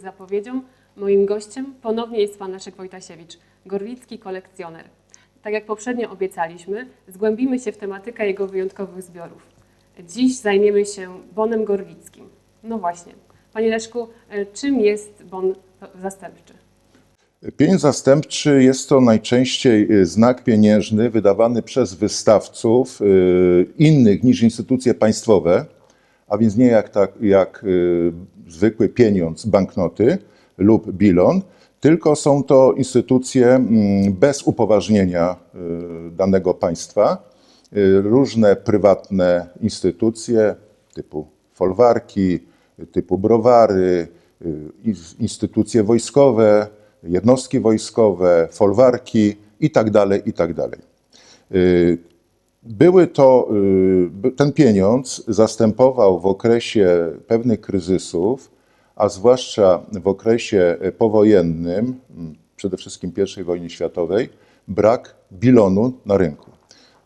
Z zapowiedzią, moim gościem ponownie jest Pan Leszek Wojtasiewicz, gorlicki kolekcjoner. Tak jak poprzednio obiecaliśmy, zgłębimy się w tematykę jego wyjątkowych zbiorów. Dziś zajmiemy się bonem gorlickim. No właśnie. Panie Leszku, e, czym jest bon zastępczy? Pieniądz zastępczy jest to najczęściej y, znak pieniężny wydawany przez wystawców y, innych niż instytucje państwowe, a więc nie jak, tak, jak y, zwykły pieniądz, banknoty lub bilon, tylko są to instytucje mm, bez upoważnienia y, danego państwa, y, różne prywatne instytucje typu folwarki, typu browary, ins- instytucje wojskowe, jednostki wojskowe, folwarki i tak Były to, y, ten pieniądz zastępował w okresie pewnych kryzysów, a zwłaszcza w okresie powojennym, m, przede wszystkim I wojny światowej, brak bilonu na rynku.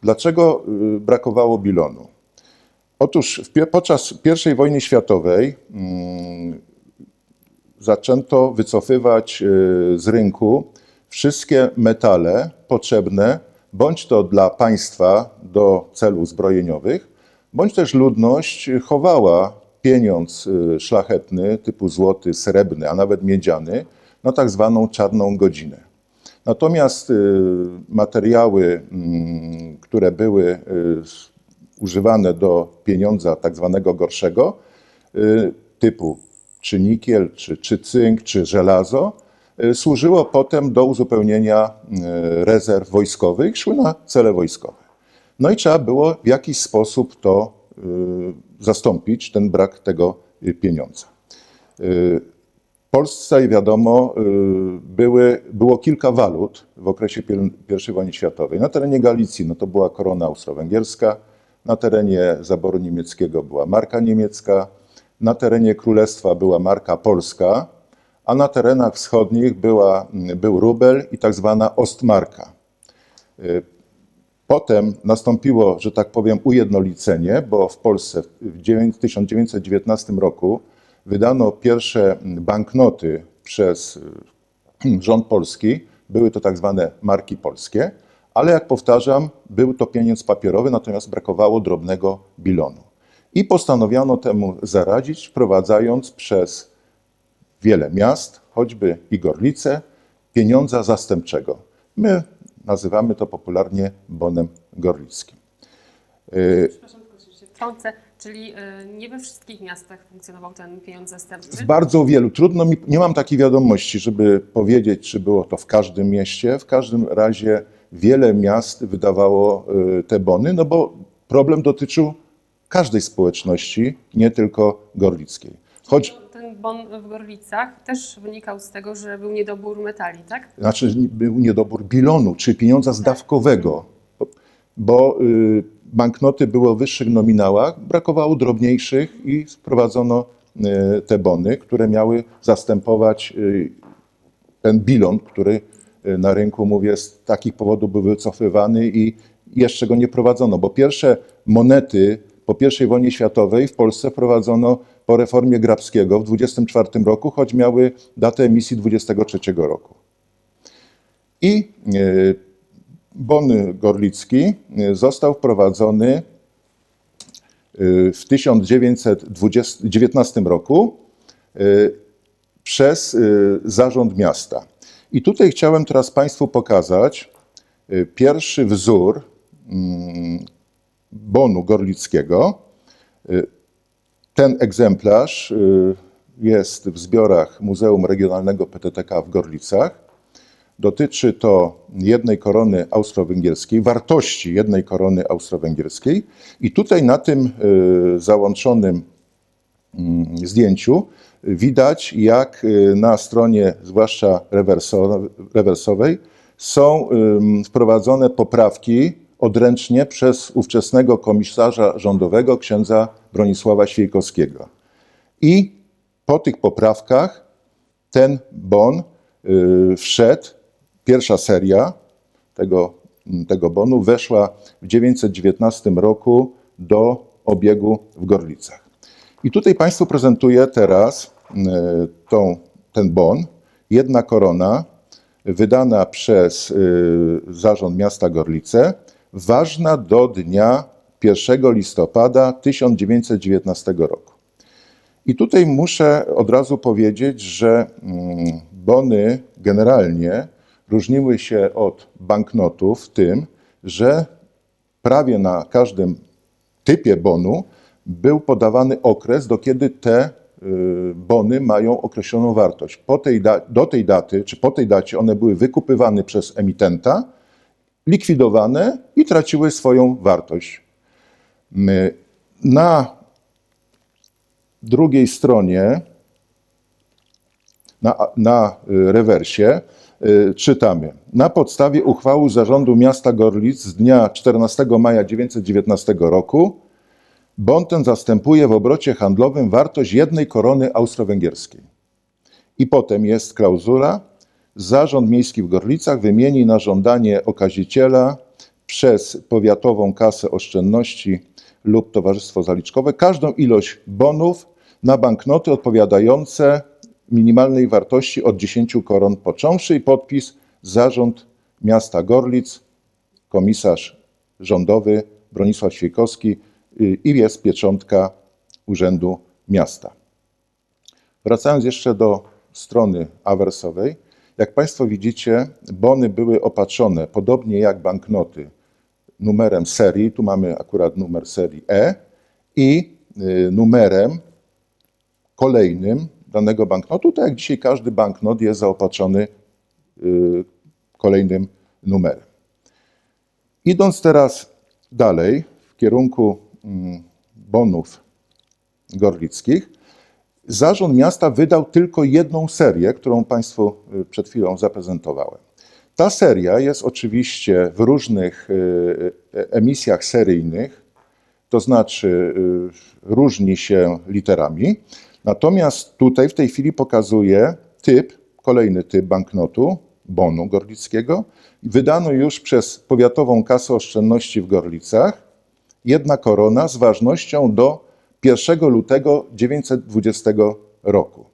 Dlaczego y, brakowało bilonu? Otóż podczas I wojny światowej mm, zaczęto wycofywać y, z rynku wszystkie metale potrzebne bądź to dla państwa do celów zbrojeniowych, bądź też ludność chowała pieniądz y, szlachetny typu złoty, srebrny, a nawet miedziany na tak zwaną czarną godzinę. Natomiast y, materiały, mm, które były y, używane do pieniądza tak zwanego gorszego, typu czy nikiel, czy, czy cynk, czy żelazo, służyło potem do uzupełnienia y, rezerw wojskowych, szły na cele wojskowe. No i trzeba było w jakiś sposób to y, zastąpić, ten brak tego y, pieniądza. Y, W Polsce, jak wiadomo, y, były, było kilka walut w okresie I wojny światowej. Na terenie Galicji no to była korona austro-węgierska, na terenie zaboru niemieckiego była marka niemiecka, na terenie królestwa była marka polska, a na terenach wschodnich była, był rubel i tak zwana Ostmarka. Potem nastąpiło, że tak powiem, ujednolicenie, bo w Polsce w dziewię- 1919 roku wydano pierwsze banknoty przez y, rząd polski. Były to tak zwane marki polskie, ale jak powtarzam, był to pieniądz papierowy, natomiast brakowało drobnego bilonu. I postanowiono temu zaradzić, wprowadzając przez wiele miast, choćby i Gorlice, pieniądza zastępczego. My nazywamy to popularnie bonem gorlickim. Przepraszam, tylko się wtrącę, czyli e, nie we wszystkich miastach funkcjonował ten pieniądz Z zastępczy. bardzo wielu, trudno mi, nie mam takiej wiadomości, żeby powiedzieć, czy było to w każdym mieście. W każdym razie wiele miast wydawało y, te bony, no bo problem dotyczył każdej społeczności, nie tylko gorlickiej. Choć bon w Gorlicach też wynikał z tego, że był niedobór metali, tak? Znaczy był niedobór bilonu, czy pieniądza zdawkowego, bo y, banknoty były o wyższych nominałach, brakowało drobniejszych i wprowadzono y, te bony, które miały zastępować y, ten bilon, który na rynku, mówię, z takich powodów był wycofywany i jeszcze go nie prowadzono, bo pierwsze monety po I wojnie światowej w Polsce wprowadzono po reformie Grabskiego w 24 roku, choć miały datę emisji 23 roku. I e, bon gorlicki e, został wprowadzony e, w 1919 roku przez zarząd miasta. I tutaj chciałem teraz Państwu pokazać pierwszy wzór mm, bonu gorlickiego. E, Ten egzemplarz y, jest w zbiorach Muzeum Regionalnego PTTK w Gorlicach. Dotyczy to jednej korony austro-węgierskiej, wartości jednej korony austro-węgierskiej. I tutaj na tym y, załączonym mm, zdjęciu widać, jak y, na stronie, zwłaszcza rewerso- rewersowej, są wprowadzone poprawki odręcznie przez ówczesnego komisarza rządowego, księdza Bronisława Świejkowskiego. I po tych poprawkach ten bon y, wszedł, pierwsza seria tego, tego bonu weszła w 919 roku do obiegu w Gorlicach. I tutaj Państwu prezentuję teraz e, tą, ten bon, jedna korona, wydana przez e, Zarząd Miasta Gorlice, ważna do dnia 1 listopada 1919 roku. I tutaj muszę od razu powiedzieć, że mm, bony generalnie różniły się od banknotów tym, że prawie na każdym typie bonu był podawany okres, do kiedy te y, bony mają określoną wartość. Po tej do tej daty, czy po tej dacie one były wykupywane przez emitenta, likwidowane i traciły swoją wartość. Na drugiej stronie, na, na y, rewersie, y, czytamy. Na podstawie uchwały Zarządu Miasta Gorlic z dnia 14 maja 1919 roku bon ten zastępuje w obrocie handlowym wartość jednej korony austro-węgierskiej. I potem jest klauzula. Zarząd Miejski w Gorlicach wymieni na żądanie okaziciela przez powiatową kasę oszczędności lub towarzystwo zaliczkowe każdą ilość bonów na banknoty odpowiadające minimalnej wartości od 10 koron począwszy i podpis Zarząd Miasta Gorlic, komisarz rządowy Bronisław Świejkowski y, i jest pieczątka Urzędu Miasta. Wracając jeszcze do strony awersowej, jak Państwo widzicie, bony były opatrzone, podobnie jak banknoty, numerem serii, tu mamy akurat numer serii E, i y, numerem kolejnym danego banknotu, tak jak dzisiaj każdy banknot jest zaopatrzony y, kolejnym numerem. Idąc teraz dalej w kierunku mm, bonów gorlickich, Zarząd Miasta wydał tylko jedną serię, którą Państwu y, przed chwilą zaprezentowałem. Ta seria jest oczywiście w różnych y, y, emisjach seryjnych, to znaczy różni się literami. Natomiast tutaj w tej chwili pokazuje typ, kolejny typ banknotu, bonu gorlickiego. Wydano już przez Powiatową Kasę Oszczędności w Gorlicach jedna korona z ważnością do 1 lutego 1920 roku.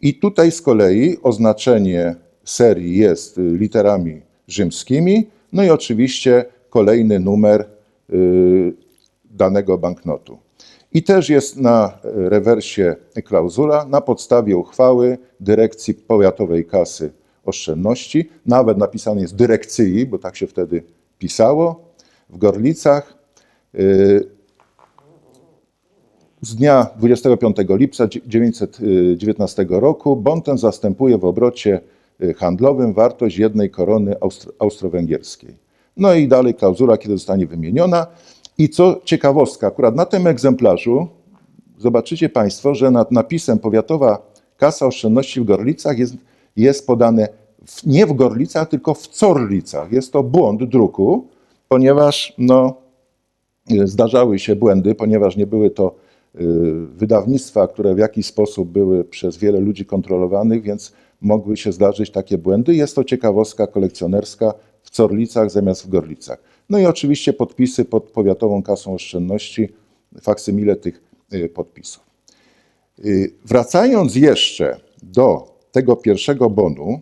I tutaj z kolei oznaczenie serii jest y, literami rzymskimi, no i oczywiście kolejny numer y, danego banknotu. I też jest na rewersie klauzula na podstawie uchwały Dyrekcji Powiatowej Kasy Oszczędności, nawet napisane jest dyrekcji, bo tak się wtedy pisało, w Gorlicach. Y, z dnia 25 lipca 1919 roku bon ten zastępuje w obrocie y, handlowym wartość jednej korony austro- austro-węgierskiej. No i dalej klauzula, kiedy zostanie wymieniona. I co ciekawostka, akurat na tym egzemplarzu zobaczycie Państwo, że nad napisem Powiatowa Kasa Oszczędności w Gorlicach jest, jest podane w, nie w Gorlicach, tylko w Corlicach. Jest to błąd druku, ponieważ no, zdarzały się błędy, ponieważ nie były to y, wydawnictwa, które w jakiś sposób były przez wiele ludzi kontrolowanych, więc mogły się zdarzyć takie błędy. Jest to ciekawostka kolekcjonerska w Corlicach zamiast w Gorlicach. No i oczywiście podpisy pod Powiatową Kasą Oszczędności, faksymile tych y, podpisów. Y, Wracając jeszcze do tego pierwszego bonu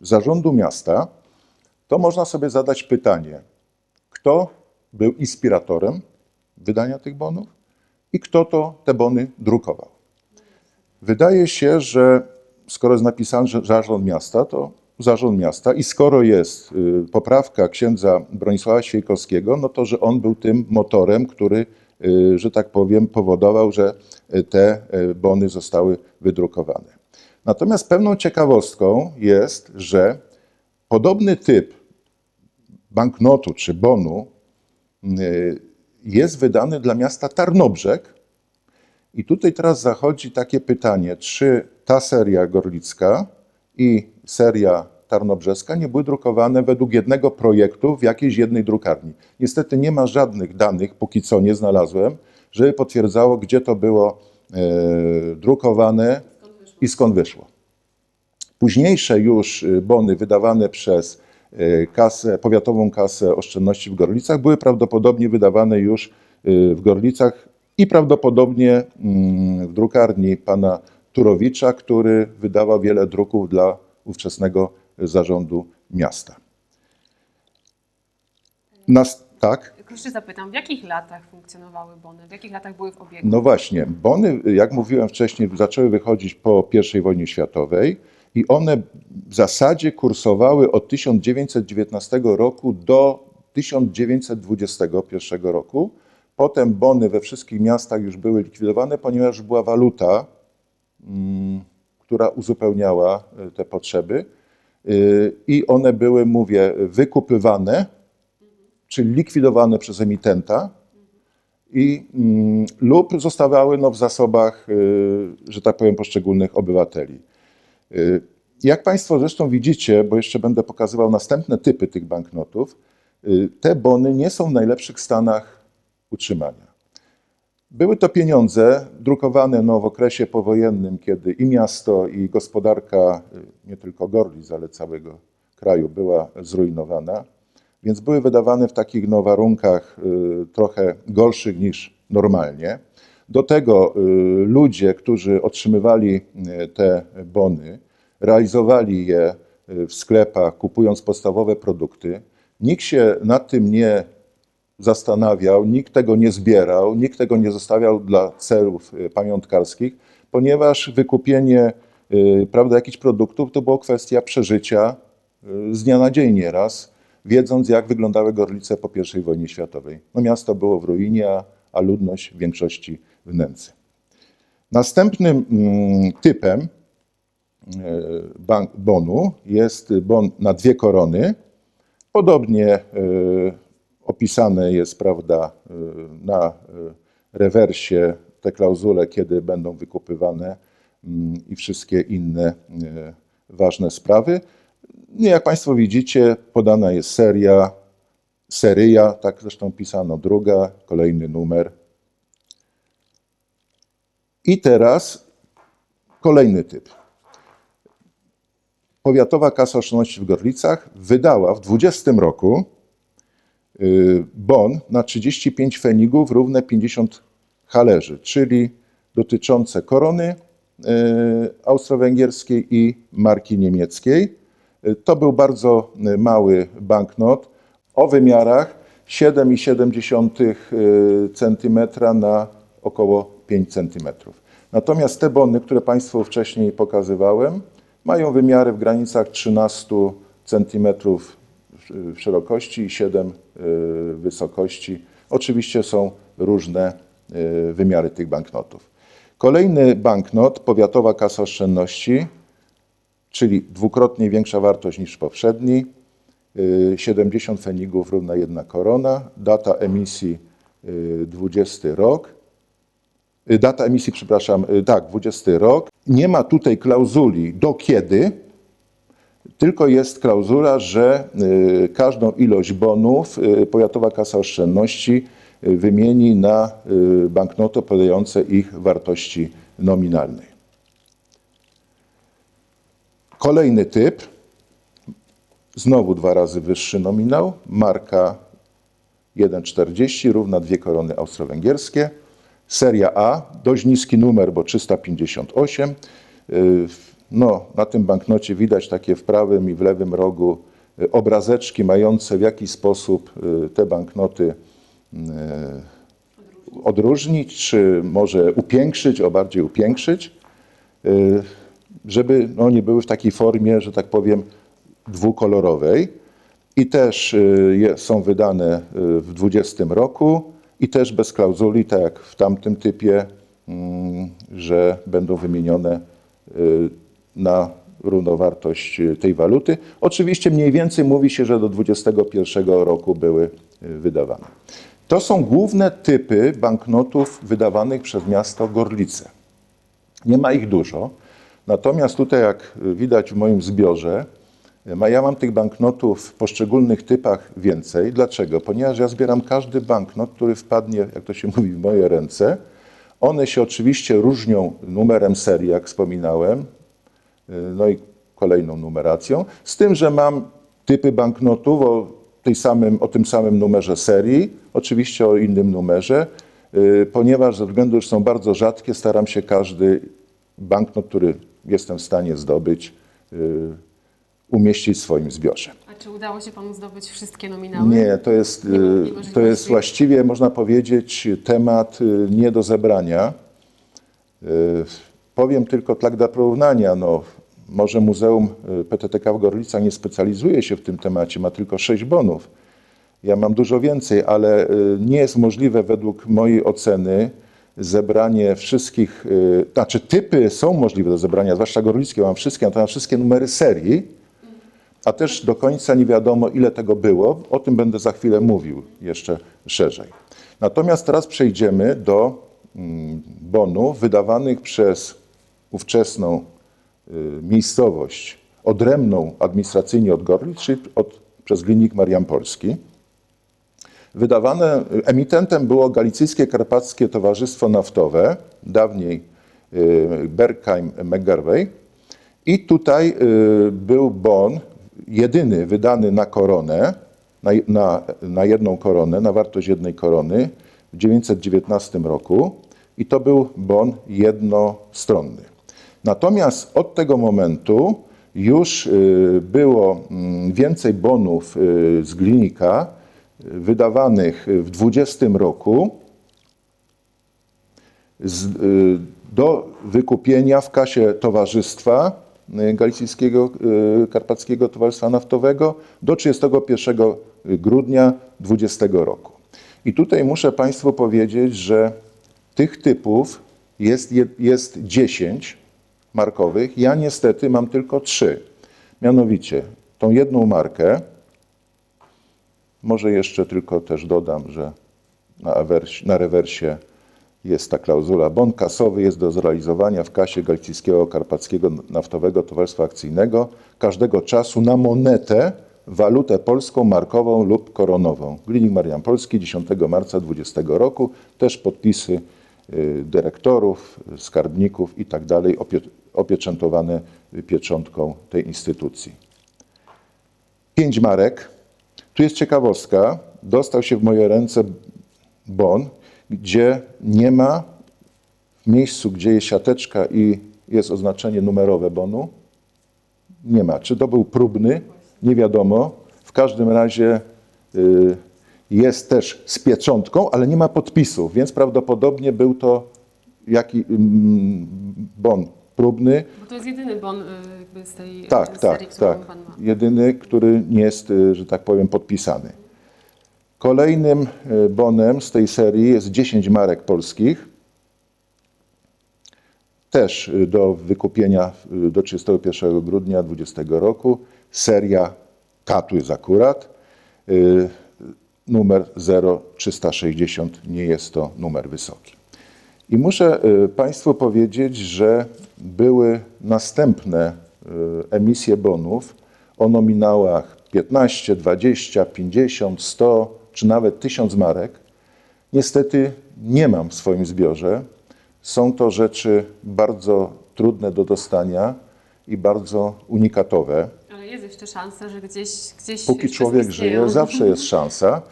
zarządu miasta, to można sobie zadać pytanie, kto był inspiratorem wydania tych bonów i kto to te bony drukował. Wydaje się, że skoro jest napisane, że zarząd miasta, to zarząd miasta i skoro jest y, poprawka księdza Bronisława Świejkowskiego, no to, że on był tym motorem, który, y, że tak powiem, powodował, że y, te bony zostały wydrukowane. Natomiast pewną ciekawostką jest, że podobny typ banknotu czy bonu jest wydany dla miasta Tarnobrzeg. I tutaj teraz zachodzi takie pytanie, czy ta seria gorlicka i seria tarnobrzeska nie były drukowane według jednego projektu w jakiejś jednej drukarni. Niestety nie ma żadnych danych, póki co nie znalazłem, żeby potwierdzało, gdzie to było e, drukowane i skąd wyszło. Późniejsze już y, bony wydawane przez kasę, Powiatową Kasę Oszczędności w Gorlicach były prawdopodobnie wydawane już y, w Gorlicach i prawdopodobnie mm, w drukarni pana Turowicza, który wydawał wiele druków dla ówczesnego zarządu miasta. Nas, tak? Jeszcze zapytam, w jakich latach funkcjonowały bony? W jakich latach były w obiegu? No właśnie, bony, jak mówiłem wcześniej, zaczęły wychodzić po I wojnie światowej i one w zasadzie kursowały od 1919 roku do 1921 roku. Potem bony we wszystkich miastach już były likwidowane, ponieważ była waluta, mm, która uzupełniała y, te potrzeby Y, i one były, mówię, wykupywane, czyli likwidowane przez emitenta i, mm, lub zostawały no, w zasobach, y, że tak powiem, poszczególnych obywateli. Y, Jak Państwo zresztą widzicie, bo jeszcze będę pokazywał następne typy tych banknotów, y, te bony nie są w najlepszych stanach utrzymania. Były to pieniądze drukowane no, w okresie powojennym, kiedy i miasto, i gospodarka, y, nie tylko Gorlic, ale całego kraju była zrujnowana, więc były wydawane w takich no, warunkach trochę gorszych niż normalnie. Do tego y, ludzie, którzy otrzymywali y, te bony, realizowali je y, w sklepach, kupując podstawowe produkty. Nikt się nad tym nie zastanawiał, nikt tego nie zbierał, nikt tego nie zostawiał dla celów pamiątkarskich, ponieważ wykupienie prawda, jakichś produktów to była kwestia przeżycia z dnia na dzień nieraz, wiedząc jak wyglądały Gorlice po I wojnie światowej. No, miasto było w ruinie, a- ludność w większości w nędzy. Następnym mm, typem e, bonu jest bon na dwie korony. Podobnie e, opisane jest, prawda, e, na rewersie te klauzule, kiedy będą wykupywane mm, i wszystkie inne ważne sprawy. Jak Państwo widzicie, podana jest seria, seryja, tak zresztą pisano druga, kolejny numer. I teraz kolejny typ. Powiatowa Kasa Oszczędności w Gorlicach wydała w 20 roku y, bon na 35 fenigów równe 50 halerzy, czyli dotyczące korony y, austro-węgierskiej i marki niemieckiej. Y, To był bardzo mały banknot o wymiarach 7,7 cm na około 5 cm. Natomiast te bony, które Państwu wcześniej pokazywałem, mają wymiary w granicach 13 cm w szerokości i 7 y, wysokości. Oczywiście są różne y, wymiary tych banknotów. Kolejny banknot, Powiatowa Kasa Oszczędności, czyli dwukrotnie większa wartość niż poprzedni, y, 70 fenigów równa jedna korona, data emisji y, 20 rok, Y, data emisji, przepraszam, y, tak, 20 rok. Nie ma tutaj klauzuli do kiedy, tylko jest klauzula, że y, każdą ilość bonów y, Powiatowa Kasa Oszczędności y, wymieni na y, banknoty podające ich wartości nominalnej. Kolejny typ, znowu dwa razy wyższy nominał, marka 1,40 równa dwie korony austro-węgierskie. Seria A, dość niski numer, bo 358. Y, No, na tym banknocie widać takie w prawym i w lewym rogu y, obrazeczki mające w jakiś sposób y, te banknoty odróżnić, czy może upiększyć, o bardziej upiększyć, żeby no, nie były w takiej formie, że tak powiem, dwukolorowej. I też y, są wydane y, w 20 roku i też bez klauzuli, tak jak w tamtym typie, mm, że będą wymienione y, na równowartość tej waluty. Oczywiście mniej więcej mówi się, że do 21 roku były wydawane. To są główne typy banknotów wydawanych przez miasto Gorlice. Nie ma ich dużo, natomiast tutaj, jak widać w moim zbiorze, ja mam tych banknotów w poszczególnych typach więcej. Dlaczego? Ponieważ ja zbieram każdy banknot, który wpadnie, jak to się mówi, w moje ręce. One się oczywiście różnią numerem serii, jak wspominałem, y, no i kolejną numeracją, z tym, że mam typy banknotów o, tej samym, o tym samym numerze serii, oczywiście o innym numerze y, ponieważ ze względu, że są bardzo rzadkie, staram się każdy banknot, który jestem w stanie zdobyć, y, umieścić w swoim zbiorze. A czy udało się Panu zdobyć wszystkie nominały? Nie, to jest, Nie możliwości. to jest właściwie, można powiedzieć, temat y, nie do zebrania. Y, Powiem tylko tak dla porównania, no, może Muzeum PTTK w Gorlicach nie specjalizuje się w tym temacie, ma tylko sześć bonów. Ja mam dużo więcej, ale nie jest możliwe według mojej oceny zebranie wszystkich, znaczy typy są możliwe do zebrania, zwłaszcza gorlickie, mam wszystkie, natomiast wszystkie numery serii, a też do końca nie wiadomo, ile tego było. O tym będę za chwilę mówił jeszcze szerzej. Natomiast teraz przejdziemy do mm, bonów wydawanych przez ówczesną y, miejscowość odrębną administracyjnie od Gorlic, czyli od, przez Glinik Mariampolski. Wydawane, emitentem było Galicyjskie Karpackie Towarzystwo Naftowe, dawniej y, Berkheim McGarvey. I tutaj y, był bon, jedyny wydany na koronę, na, na, na jedną koronę, na wartość jednej korony w 919 roku. I to był bon jednostronny. Natomiast od tego momentu już y, było mm, więcej bonów y, z Glinika y, wydawanych w 20 roku do wykupienia w kasie Towarzystwa Galicyjskiego y, Karpackiego Towarzystwa Naftowego do 31 grudnia 2020 roku. I tutaj muszę Państwu powiedzieć, że tych typów jest, je- jest 10 markowych. Ja niestety mam tylko 3. Mianowicie tą jedną markę, może jeszcze tylko też dodam, że na, awers- na rewersie jest ta klauzula. Bon kasowy jest do zrealizowania w kasie Galicyjskiego Karpackiego Naftowego Towarzystwa Akcyjnego każdego czasu na monetę, walutę polską, markową lub koronową. Glinik Marian Polski 10 marca 2020 roku. Też podpisy y, dyrektorów, skarbników i tak dalej opie- opieczętowane pieczątką tej instytucji. Pięć marek. Tu jest ciekawostka. Dostał się w moje ręce bon, gdzie nie ma w miejscu, gdzie jest siateczka i jest oznaczenie numerowe bonu, nie ma. Czy to był próbny? Nie wiadomo. W każdym razie y, jest też z pieczątką, ale nie ma podpisu, więc prawdopodobnie był to jaki mm, bon próbny. Bo to jest jedyny bon y, z tej Tak, y, serii, tak, tak. Pan ma. Jedyny, który nie jest, y, że tak powiem, podpisany. Kolejnym y, bonem z tej serii jest 10 marek polskich. Też y, do wykupienia y, do 31 grudnia 2020 roku. Seria K tu jest akurat. Numer 0360 nie jest to numer wysoki. I muszę Państwu powiedzieć, że były następne emisje bonów o nominałach 15, 20, 50, 100 czy nawet 1000 marek. Niestety nie mam w swoim zbiorze. Są to rzeczy bardzo trudne do dostania i bardzo unikatowe. Ale jest jeszcze szansa, że gdzieś, gdzieś Póki człowiek żyje, zawsze jest szansa.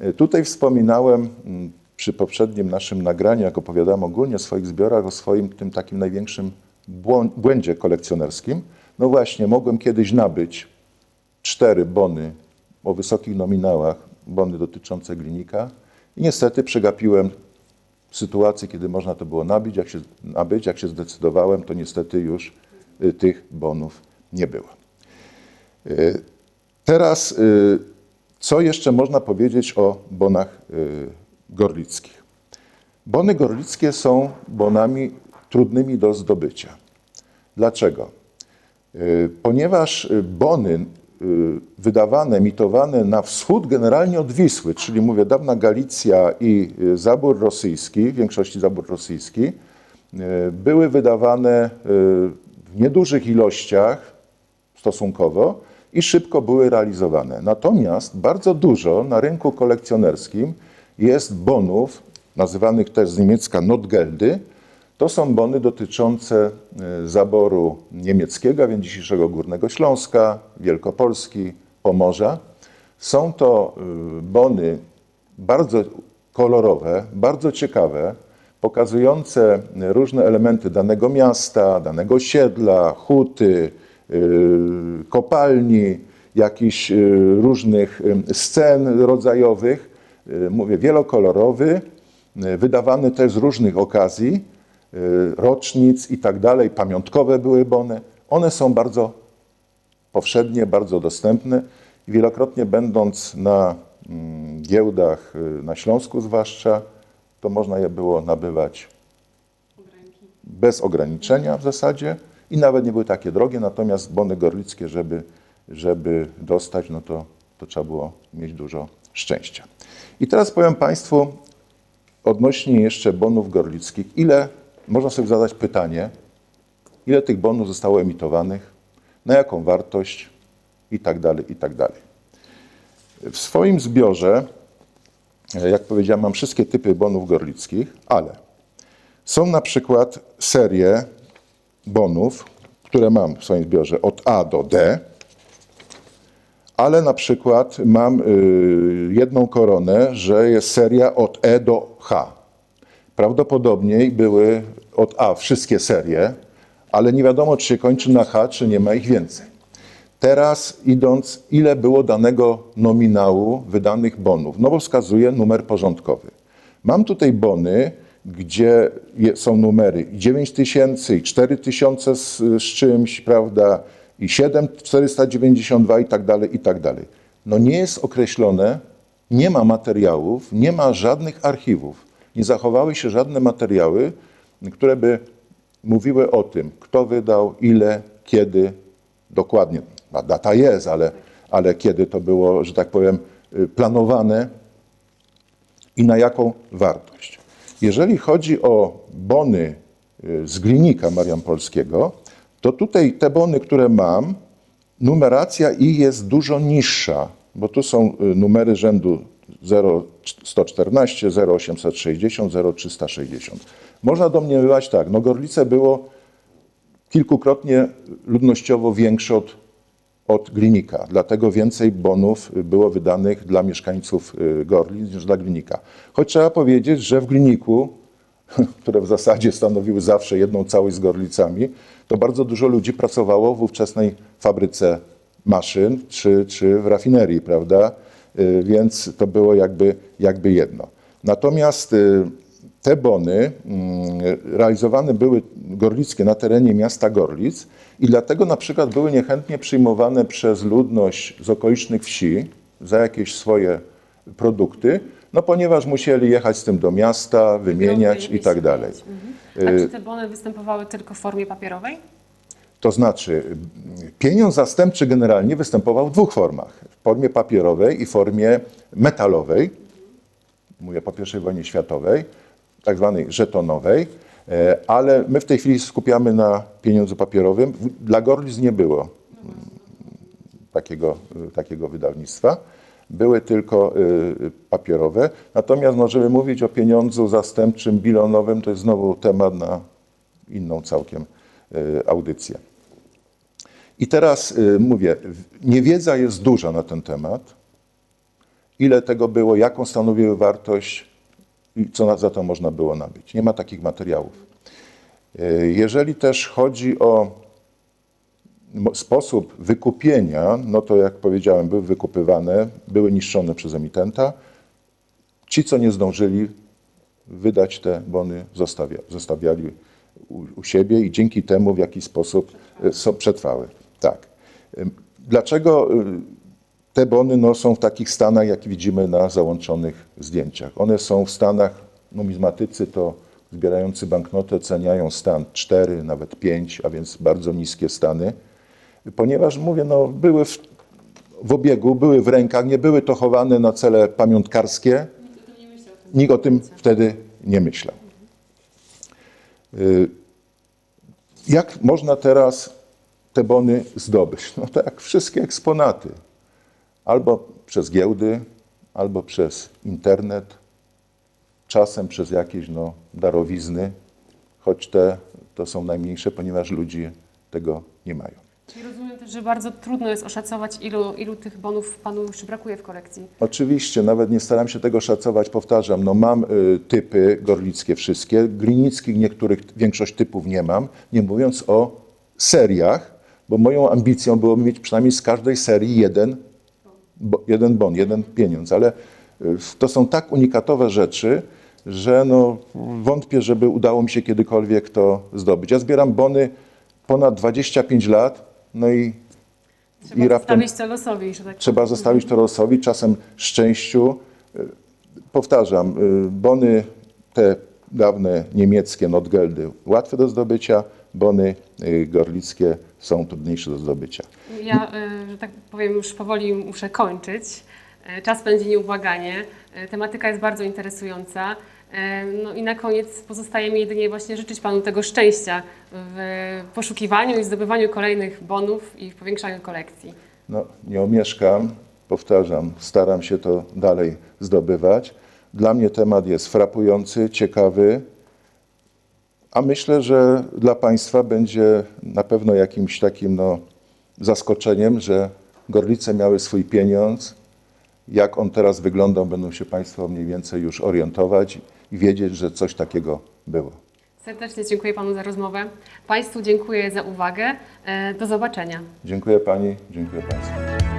E, Tutaj wspominałem mm, przy poprzednim naszym nagraniu, jak opowiadałem ogólnie o swoich zbiorach, o swoim tym takim największym błędzie kolekcjonerskim. No właśnie, mogłem kiedyś nabyć cztery bony o wysokich nominałach, bony dotyczące glinika i niestety przegapiłem sytuację, kiedy można to było nabyć. Jak się, nabyć, jak się zdecydowałem, to niestety już y, tych bonów nie było. Y, Teraz, y, co jeszcze można powiedzieć o bonach gorlickich? Bony gorlickie są bonami trudnymi do zdobycia. Dlaczego? Ponieważ bony wydawane, emitowane na wschód generalnie od Wisły, czyli mówię dawna Galicja i y, zabór rosyjski, w większości zabór rosyjski, y, były wydawane y, w niedużych ilościach stosunkowo i szybko były realizowane. Natomiast bardzo dużo na rynku kolekcjonerskim jest bonów, nazywanych też z niemiecka Notgeldy. To są bony dotyczące e, zaboru niemieckiego, więc dzisiejszego Górnego Śląska, Wielkopolski, Pomorza. Są to e, bony bardzo kolorowe, bardzo ciekawe, pokazujące różne elementy danego miasta, danego siedla, huty, y, kopalni, jakichś różnych scen rodzajowych. Mówię, wielokolorowy, wydawany też z różnych okazji, rocznic i tak dalej, pamiątkowe były bony. One są bardzo powszednie, bardzo dostępne i wielokrotnie będąc na mm, giełdach y, na Śląsku zwłaszcza, to można je było nabywać bez ograniczenia w zasadzie i nawet nie były takie drogie, natomiast bony gorlickie, żeby, żeby dostać, no to, to trzeba było mieć dużo szczęścia. I teraz powiem Państwu odnośnie jeszcze bonów gorlickich, ile, można sobie zadać pytanie, ile tych bonów zostało emitowanych, na jaką wartość i tak dalej, i tak dalej. W swoim zbiorze, e, jak powiedziałem, mam wszystkie typy bonów gorlickich, ale są na przykład serie bonów, które mam w swoim zbiorze od A do D, ale na przykład mam y, jedną koronę, że jest seria od E do H. Prawdopodobnie były od A wszystkie serie, ale nie wiadomo, czy się kończy na H, czy nie ma ich więcej. Teraz idąc, ile było danego nominału wydanych bonów? No bo wskazuje numer porządkowy. Mam tutaj bony, gdzie są numery 9000 i 4000 z, z czymś, prawda, i 7492 i tak dalej, i tak dalej. No nie jest określone, nie ma materiałów, nie ma żadnych archiwów, nie zachowały się żadne materiały, które by mówiły o tym, kto wydał, ile, kiedy, dokładnie. Data jest, ale, ale kiedy to było, że tak powiem, y, planowane i na jaką wartość. Jeżeli chodzi o bony y, z Glinika Mariampolskiego, to tutaj te bony, które mam, numeracja ich jest dużo niższa, bo tu są y, numery rzędu 0114, 0860, 0360. Można domniemywać tak, no Gorlice było kilkukrotnie ludnościowo większe od, od Glinika, dlatego więcej bonów było wydanych dla mieszkańców y, Gorlic niż dla Glinika. Choć trzeba powiedzieć, że w Gliniku, które w zasadzie stanowiły zawsze jedną całość z Gorlicami, to bardzo dużo ludzi pracowało w ówczesnej fabryce maszyn czy, czy w rafinerii, prawda? Y, Więc to było jakby, jakby jedno. Natomiast y, te bony mm, realizowane były gorlickie na terenie miasta Gorlic i dlatego na przykład były niechętnie przyjmowane przez ludność z okolicznych wsi za jakieś swoje produkty, no ponieważ musieli jechać z tym do miasta, wymieniać i tak dalej. Mhm. A czy te bony występowały tylko w formie papierowej? To znaczy, pieniądz zastępczy generalnie występował w dwóch formach. W formie papierowej i formie metalowej, mówię po I wojnie światowej, tak zwanej żetonowej, e, ale my w tej chwili skupiamy na pieniądzu papierowym. Dla Gorlic nie było mm, takiego, y, takiego wydawnictwa. Były tylko y, papierowe. Natomiast no, żeby mówić o pieniądzu zastępczym, bilonowym, to jest znowu temat na inną całkiem y, audycję. I teraz y, mówię, niewiedza jest duża na ten temat. Ile tego było, jaką stanowiły wartość i co za to można było nabyć. Nie ma takich materiałów. Y, Jeżeli też chodzi o sposób wykupienia, no to jak powiedziałem, były wykupywane, były niszczone przez emitenta. Ci, co nie zdążyli wydać te bony, zostawia, zostawiali u, u siebie i dzięki temu w jakiś sposób y, są, przetrwały. Tak. Dlaczego y, te bony no, są w takich stanach, jak widzimy na załączonych zdjęciach? One są w stanach, numizmatycy to zbierający banknoty oceniają stan 4, nawet 5, a więc bardzo niskie stany, ponieważ mówię, no, były w, w obiegu, były w rękach, nie były to chowane na cele pamiątkarskie, Nikt o tym wtedy nie myślał. Y, Jak można teraz te bony zdobyć? No tak jak wszystkie eksponaty. Albo przez giełdy, albo przez internet, czasem przez jakieś no, darowizny, choć te to są najmniejsze, ponieważ ludzie tego nie mają. Czyli rozumiem też, że bardzo trudno jest oszacować, ilu, ilu tych bonów Panu jeszcze brakuje w kolekcji. Oczywiście, nawet nie staram się tego szacować, powtarzam, no mam y, typy gorlickie wszystkie, glinickich niektórych, większość typów nie mam, nie mówiąc o seriach, bo moją ambicją było mieć przynajmniej z każdej serii jeden, bo, jeden bon, jeden pieniądz, ale y, to są tak unikatowe rzeczy, że no, wątpię, żeby udało mi się kiedykolwiek to zdobyć. Ja zbieram bony ponad 25 lat, no i Trzeba I raptem- zostawić to losowi, tak Trzeba zostawić to losowi, czasem szczęściu. Y, Powtarzam, y, bony te dawne niemieckie Notgeldy łatwe do zdobycia, bony y, gorlickie są trudniejsze do zdobycia. Ja, y, że tak powiem, już powoli muszę kończyć. Y, Czas pędzi nieubłaganie. Y, Tematyka jest bardzo interesująca. Y, No i na koniec pozostaje mi jedynie właśnie życzyć Panu tego szczęścia w poszukiwaniu i zdobywaniu kolejnych bonów i w powiększaniu kolekcji. No, nie omieszkam, powtarzam, staram się to dalej zdobywać. Dla mnie temat jest frapujący, ciekawy, a myślę, że dla Państwa będzie na pewno jakimś takim no, zaskoczeniem, że Gorlice miały swój pieniądz. Jak on teraz wyglądał, będą się Państwo mniej więcej już orientować i wiedzieć, że coś takiego było. Serdecznie dziękuję Panu za rozmowę. Państwu dziękuję za uwagę. Y, Do zobaczenia. Dziękuję Pani, dziękuję Państwu.